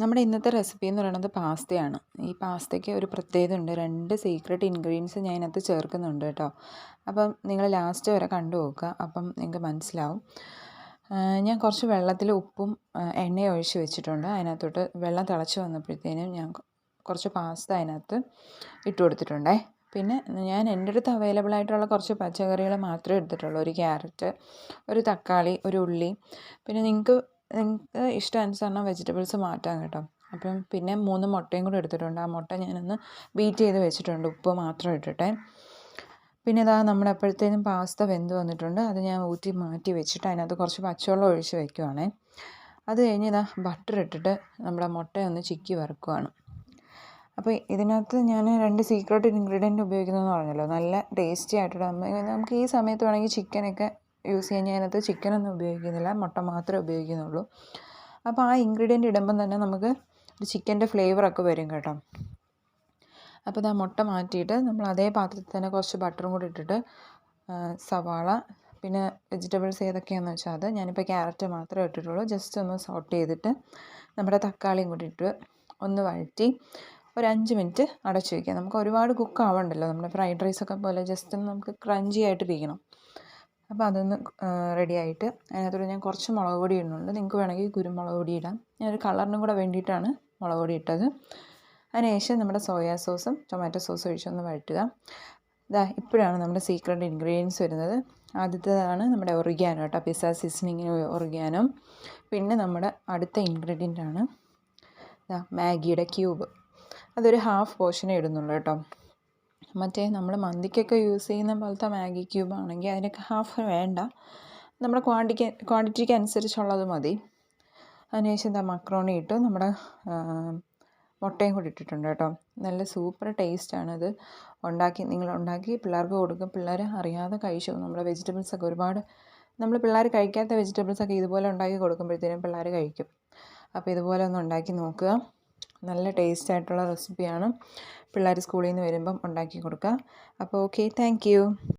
നമ്മുടെ ഇന്നത്തെ റെസിപ്പി എന്ന് പറയുന്നത് പാസ്തയാണ്. ഈ പാസ്തയ്ക്ക് ഒരു പ്രത്യേകത ഉണ്ട് രണ്ട് സീക്രട്ട് ഇൻഗ്രീഡിയൻസ് ഞാൻ ഇതിനകത്ത് ചേർക്കുന്നുണ്ട് കേട്ടോ. അപ്പം നിങ്ങൾ ലാസ്റ്റ് വരെ കണ്ടു നോക്കുക. അപ്പം നിങ്ങൾക്ക് മനസ്സിലാവും. ഞാൻ കുറച്ച് വെള്ളത്തിൽ ഉപ്പും എണ്ണയും ഒഴിച്ച് വെച്ചിട്ടുണ്ട്. അതിനകത്തോട്ട് വെള്ളം തിളച്ച് വന്നപ്പോഴത്തേനും ഞാൻ കുറച്ച് പാസ്ത അതിനകത്ത് ഇട്ട് കൊടുത്തിട്ടുണ്ടേ. പിന്നെ ഞാൻ എന്റെ അടുത്ത് അവൈലബിൾ ആയിട്ടുള്ള കുറച്ച് പച്ചക്കറികൾ മാത്രമേ എടുത്തിട്ടുള്ളൂ. ഒരു ക്യാരറ്റ് ഒരു തക്കാളി ഒരു ഉള്ളി. പിന്നെ നിങ്ങൾക്ക് നിങ്ങൾക്ക് ഇഷ്ടാനുസരണം വെജിറ്റബിൾസ് മാറ്റാം കേട്ടോ. അപ്പം പിന്നെ മൂന്ന് മുട്ടയും കൂടെ എടുത്തിട്ടുണ്ട്. ആ മുട്ട ഞാനൊന്ന് ബീറ്റ് ചെയ്ത് വെച്ചിട്ടുണ്ട്. ഉപ്പ് മാത്രം ഇട്ടിട്ടെ. പിന്നെ ഇതാ നമ്മുടെ അപ്പോഴത്തേനും പാസ്ത വെന്ത് വന്നിട്ടുണ്ട്. അത് ഞാൻ ഊറ്റി മാറ്റി വെച്ചിട്ട് അതിനകത്ത് കുറച്ച് പച്ചവെള്ളം ഒഴിച്ച് വെക്കുവാണേ. അത് കഴിഞ്ഞ് ഇതാ ബട്ടർ ഇട്ടിട്ട് നമ്മുടെ മുട്ട ഒന്ന് ചിക്കി വറുക്കുവാണ്. അപ്പോൾ ഇതിനകത്ത് ഞാൻ രണ്ട് സീക്രട്ട് ഇൻഗ്രീഡിയന്റ് ഉപയോഗിക്കുന്നതെന്ന് പറഞ്ഞല്ലോ. നല്ല ടേസ്റ്റി ആയിട്ടുള്ള നമുക്ക് ഈ സമയത്ത് വേണമെങ്കിൽ ചിക്കനൊക്കെ യൂസ് ചെയ്യാൻ ഞാനത് ചിക്കനൊന്നും ഉപയോഗിക്കുന്നില്ല. മുട്ട മാത്രമേ ഉപയോഗിക്കുന്നുള്ളൂ. അപ്പോൾ ആ ഇൻഗ്രീഡിയന്റ് ഇടുമ്പം തന്നെ നമുക്ക് ഒരു ചിക്കന്റെ ഫ്ലേവറൊക്കെ വരും കേട്ടോ. അപ്പോൾ ഇതാ മുട്ട മാറ്റിയിട്ട് നമ്മൾ അതേ പാത്രത്തിൽ തന്നെ കുറച്ച് ബട്ടറും കൂടി ഇട്ടിട്ട് സവാള പിന്നെ വെജിറ്റബിൾസ് ഏതൊക്കെയാണെന്ന് വെച്ചാൽ അത് ഞാനിപ്പോൾ ക്യാരറ്റ് മാത്രമേ ഇട്ടിട്ടുള്ളൂ. ജസ്റ്റ് ഒന്ന് സോട്ട് ചെയ്തിട്ട് നമ്മുടെ തക്കാളിയും കൂടി ഇട്ട് ഒന്ന് വഴറ്റി ഒരു അഞ്ച് മിനിറ്റ് അടച്ചു വയ്ക്കുക നമുക്ക് ഒരുപാട് കുക്ക് ആവണ്ടല്ലോ. നമ്മുടെ ഫ്രൈഡ് റൈസൊക്കെ പോലെ ജസ്റ്റ് ഒന്ന് നമുക്ക് ക്രഞ്ചി ആയിട്ടിരിക്കണം. അപ്പോൾ അതൊന്ന് റെഡി ആയിട്ട് ഞാൻ കുറച്ച് മുളക് പൊടി ഇടുന്നുണ്ട്. നിങ്ങൾക്ക് വേണമെങ്കിൽ കുരുമുളക് പൊടി ഇടാം. ഞാനൊരു കളറിനും കൂടെ വേണ്ടിയിട്ടാണ് മുളക് പൊടി ഇട്ടത്. അതിനുശേഷം നമ്മുടെ സോയാ സോസും ടൊമാറ്റോ സോസും ഒഴിച്ചൊന്ന് വഴറ്റുക. ഇതാ ഇപ്പോഴാണ് നമ്മുടെ സീക്രട്ട് ഇൻഗ്രീഡിയൻസ് വരുന്നത്. ആദ്യത്തേതാണ് നമ്മുടെ ഒറിഗാനോ കേട്ടോ. പിസ സീസണിങ്ങിന് ഒറിഗാനോ പിന്നെ നമ്മുടെ അടുത്ത ഇൻഗ്രീഡിയന്റ് ആണ് മാഗിയുടെ ക്യൂബ് അതൊരു ഹാഫ് പോർഷനേ ഇടുന്നുള്ളൂ കേട്ടോ. മറ്റേ നമ്മൾ മന്തിക്കൊക്കെ യൂസ് ചെയ്യുന്ന പോലത്തെ മാഗി ക്യൂബ് ആണെങ്കിൽ അതിനൊക്കെ ഹാഫ് വേണ്ട. നമ്മുടെ ക്വാണ്ടിറ്റി ക്വാണ്ടിറ്റിക്ക് അനുസരിച്ചുള്ളത് മതി. അതിനുശേഷം എന്താ മക്രോണി ഇട്ട് നമ്മുടെ മുട്ടയും കൂടി ഇട്ടിട്ടുണ്ട് കേട്ടോ. നല്ല സൂപ്പർ ടേസ്റ്റാണിത് ഉണ്ടാക്കി നിങ്ങൾ ഉണ്ടാക്കി പിള്ളേർക്ക് കൊടുക്കും. പിള്ളേർ അറിയാതെ കഴിച്ചു. നമ്മുടെ വെജിറ്റബിൾസൊക്കെ ഒരുപാട് നമ്മൾ പിള്ളേർ കഴിക്കാത്ത വെജിറ്റബിൾസൊക്കെ ഇതുപോലെ ഉണ്ടാക്കി കൊടുക്കുമ്പോഴത്തേനും പിള്ളേർ കഴിക്കും. അപ്പോൾ ഇതുപോലെ ഒന്ന് ഉണ്ടാക്കി നോക്കുക. നല്ല ടേസ്റ്റ് ആയിട്ടുള്ള റെസിപ്പിയാണ് പിള്ളേർ സ്കൂളിൽ നിന്ന് വരുമ്പം ഉണ്ടാക്കി കൊടുക്കുക. അപ്പോൾ ഓക്കെ താങ്ക്